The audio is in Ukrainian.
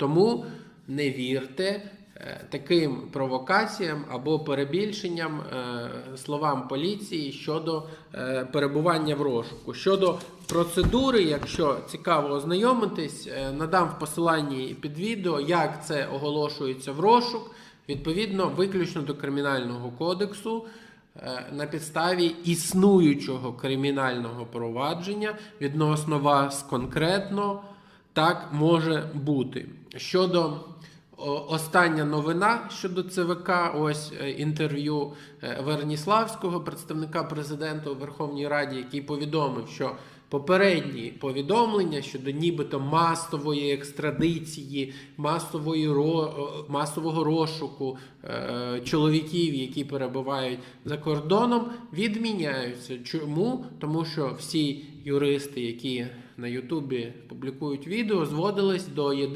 Тому не вірте е, таким провокаціям або перебільшенням е, словам поліції щодо е, перебування в розшуку. Щодо процедури, якщо цікаво ознайомитись, надам в посиланні під відео, як це оголошується в розшук, відповідно, виключно до кримінального кодексу. На підставі існуючого кримінального провадження відносно вас конкретно так може бути. Щодо остання новина щодо ЦВК, ось е, інтерв'ю е, Верніславського, представника президента у Верховній Раді, який повідомив, що попередні повідомлення щодо нібито масової екстрадиції, масової масового розшуку е, чоловіків, які перебувають за кордоном, відміняються. Чому? Тому що всі юристи, які на Ютубі публікують відео, зводились до єдиного.